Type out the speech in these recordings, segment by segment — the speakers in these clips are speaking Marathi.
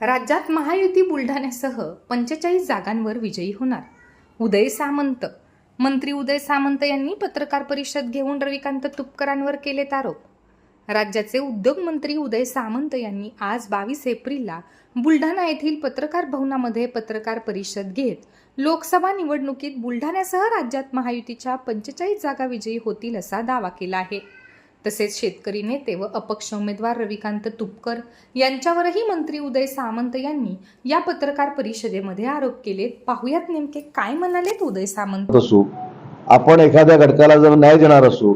राज्यात महायुती बुलढाण्यासह पंचेचाळीस जागांवर विजयी होणार. उदय सामंत. मंत्री उदय सामंत यांनी पत्रकार परिषद घेऊन रविकांत तुपकरांवर केलेत आरोप. राज्याचे उद्योग मंत्री उदय सामंत यांनी आज बावीस एप्रिलला बुलढाणा येथील पत्रकार भवनामध्ये पत्रकार परिषद घेत लोकसभा निवडणुकीत बुलढाण्यासह राज्यात महायुतीच्या पंचेचाळीस जागा विजयी होतील असा दावा केला आहे. तसेच शेतकरी नेते व अपक्ष उमेदवार रविकांत तुपकर यांच्यावरही मंत्री उदय सामंत यांनी या पत्रकार परिषदेमध्ये आरोप केलेत. पाहुयात नेमके काय म्हणालेत उदय सामंत? असू आपण एखाद्या घटकाला जर न्याय देणार असू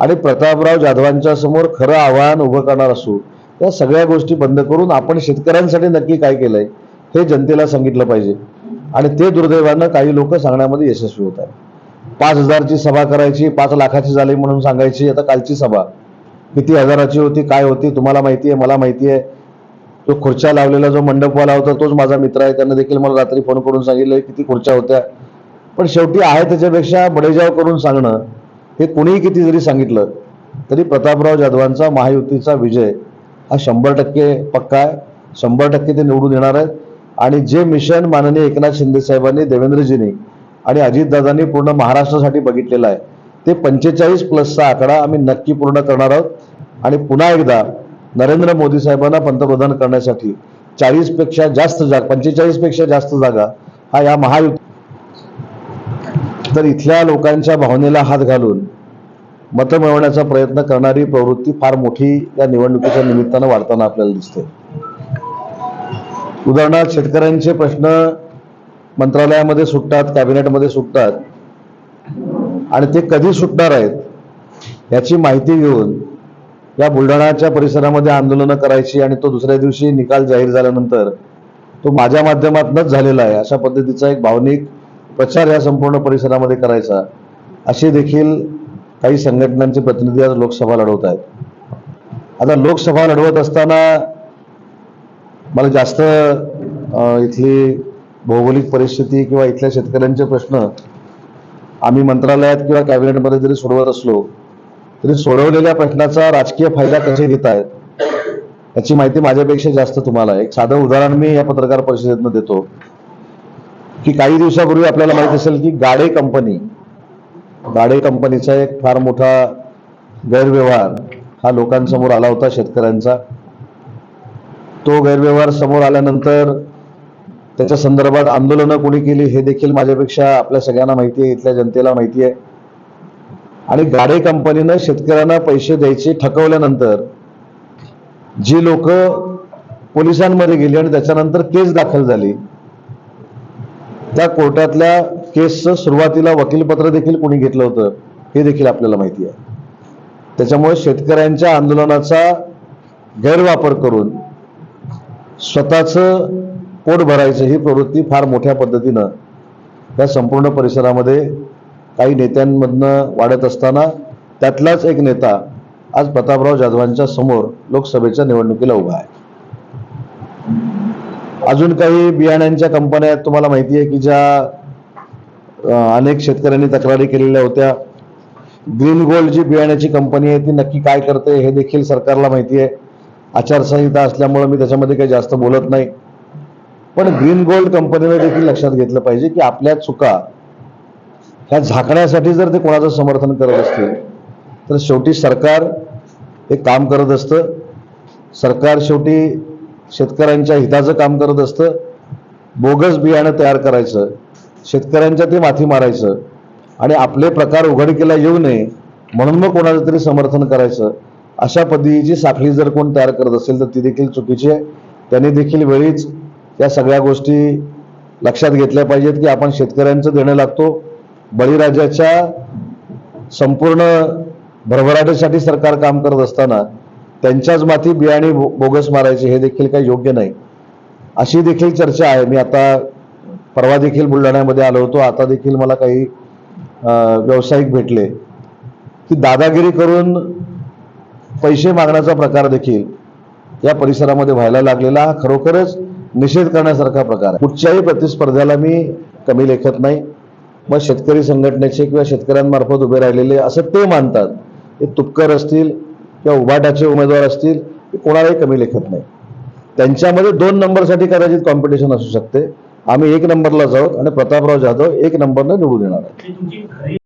आणि प्रतापराव जाधवांच्या समोर खरं आव्हान उभं करणार असू त्या सगळ्या गोष्टी बंद करून आपण शेतकऱ्यांसाठी नक्की काय केलंय हे जनतेला सांगितलं पाहिजे. आणि ते दुर्दैवानं काही लोक सांगण्यामध्ये यशस्वी होत आहेत. पाच हजारची सभा करायची पाच लाखाची झाली म्हणून सांगायची. आता कालची सभा. किती हजाराची होती काय होती तुम्हाला माहिती आहे मला माहिती आहे. तो खुर्च्या लावलेला जो मंडपवाला होता तोच माझा मित्र आहे. त्यांना देखील मला रात्री फोन करून सांगितलं किती खुर्च्या होत्या. पण शेवटी आहे त्याच्यापेक्षा बडेजाव करून सांगणं हे कुणीही किती जरी सांगितलं तरी प्रतापराव जाधवांचा महायुतीचा विजय हा शंभर टक्के पक्का आहे. शंभर टक्के ते निवडून येणार आहेत. आणि जे मिशन माननीय एकनाथ शिंदे साहेबांनी देवेंद्रजींनी आणि अजितदादांनी पूर्ण महाराष्ट्रासाठी बघितलेलं आहे. ते पंचेचाळीस प्लसचा आकडा आम्ही नक्की पूर्ण करणार आहोत. आणि पुन्हा एकदा नरेंद्र मोदी साहेबांना पंतप्रधान करण्यासाठी चाळीसपेक्षा जास्त जागा पंचेचाळीसपेक्षा जास्त जागा हा या महायुती तर इथल्या लोकांच्या भावनेला हात घालून मतं मिळवण्याचा प्रयत्न करणारी प्रवृत्ती फार मोठी या निवडणुकीच्या निमित्तानं वाढताना आपल्याला दिसते. उदाहरणार्थ शेतकऱ्यांचे प्रश्न मंत्रालयामध्ये सुटतात कॅबिनेटमध्ये सुटतात आणि ते कधी सुटणार आहेत याची माहिती घेऊन या बुलढाणाच्या परिसरामध्ये आंदोलनं करायची आणि तो दुसऱ्या दिवशी निकाल जाहीर झाल्यानंतर तो माझ्या माध्यमातूनच झालेला आहे. अशा पद्धतीचा एक भावनिक प्रचार या संपूर्ण परिसरामध्ये करायचा. अशी देखील काही संघटनांचे प्रतिनिधी आज लोकसभा लढवत आहेत. आता लोकसभा लढवत असताना मला जास्त इथली भौगोलिक परिस्थिती किंवा इथल्या शेतकऱ्यांचे प्रश्न आम्ही मंत्रालयात किंवा कॅबिनेटमध्ये जरी सोडवत असलो तरी सोडवलेल्या प्रश्नाचा राजकीय फायदा कसे घेत आहेत याची माहिती माझ्यापेक्षा जास्त तुम्हाला. एक साधं उदाहरण मी या पत्रकार परिषदेतनं देतो. की काही दिवसापूर्वी आपल्याला माहीत असेल की गाडे कंपनी गाडे कंपनीचा एक फार मोठा गैरव्यवहार हा लोकांसमोर आला होता शेतकऱ्यांचा. तो गैरव्यवहार समोर आल्यानंतर त्याच्या संदर्भात आंदोलनं कोणी केली हे देखील माझ्यापेक्षा आपल्या सगळ्यांना माहिती आहे इथल्या जनतेला माहिती आहे. आणि गाडे कंपनीनं शेतकऱ्यांना पैसे द्यायचे ठकवल्यानंतर जी लोक पोलिसांमध्ये गेली आणि त्याच्यानंतर केस दाखल झाली त्या कोर्टातल्या केसचं सुरुवातीला वकीलपत्र देखील कोणी घेतलं होतं हे देखील आपल्याला माहिती आहे. त्याच्यामुळे शेतकऱ्यांच्या आंदोलनाचा गैरवापर करून स्वतःचं पोट भरायचं ही प्रवृत्ती फार मोठ्या पद्धतीनं या संपूर्ण परिसरामध्ये काही नेत्यांमधनं वाढत असताना त्यातलाच एक नेता आज प्रतापराव जाधवांच्या समोर लोकसभेच्या निवडणुकीला उभा आहे. अजून काही बियाण्यांच्या कंपन्या आहेत तुम्हाला माहिती आहे की ज्या अनेक शेतकऱ्यांनी तक्रारी केलेल्या होत्या. ग्रीन गोल्ड जी बियाण्याची कंपनी आहे ती नक्की काय करते हे देखील सरकारला माहिती आहे. आचारसंहिता असल्यामुळे मी त्याच्यामध्ये काही जास्त बोलत नाही. पण ग्रीन गोल्ड कंपनीने देखील लक्षात घेतलं पाहिजे की आपल्या चुका ह्या झाकण्यासाठी जर ते कोणाचं समर्थन करत असतील तर शेवटी सरकार हे काम करत असतं. सरकार शेवटी शेतकऱ्यांच्या हिताचं काम करत असतं. बोगस बियाणं तयार करायचं शेतकऱ्यांच्या ते माथी मारायचं आणि आपले प्रकार उघडकीला येऊ नये म्हणून मग कोणाचं तरी समर्थन करायचं. अशा पद्धतीची साखळी जर कोण तयार करत असेल तर ती देखील चुकीची आहे. त्यांनी देखील वेळीच या सगळ्या गोष्टी लक्षात घेतल्या पाहिजेत की आपण शेतकऱ्यांचं देणं लागतो. बळीराजाच्या संपूर्ण भरभराटीसाठी सरकार काम करत असताना त्यांच्याच माती बियाणे बोगस मारायचे हे देखील काही योग्य नाही. अशी देखील चर्चा आहे. मी आता परवा देखील बुलढाण्यामध्ये आलो होतो. आता देखील मला काही व्यावसायिक भेटले. की दादागिरी करून पैसे मागण्याचा प्रकार देखील या परिसरामध्ये व्हायला लागलेला हा खरोखरच निषेध करण्यासारखा प्रकार आहे. कुठच्याही प्रतिस्पर्ध्याला मी कमी लेखत नाही. मग शेतकरी संघटनेचे किंवा शेतकऱ्यांमार्फत उभे राहिलेले असं ते मानतात. ते तुपकर असतील किंवा उभाटाचे उमेदवार असतील ते कोणालाही कमी लेखत नाही. त्यांच्यामध्ये दोन नंबरसाठी कदाचित कॉम्पिटिशन असू शकते. आम्ही एक नंबरला जाऊ आणि प्रतापराव जाधव एक नंबरनं निवडून येणार आहे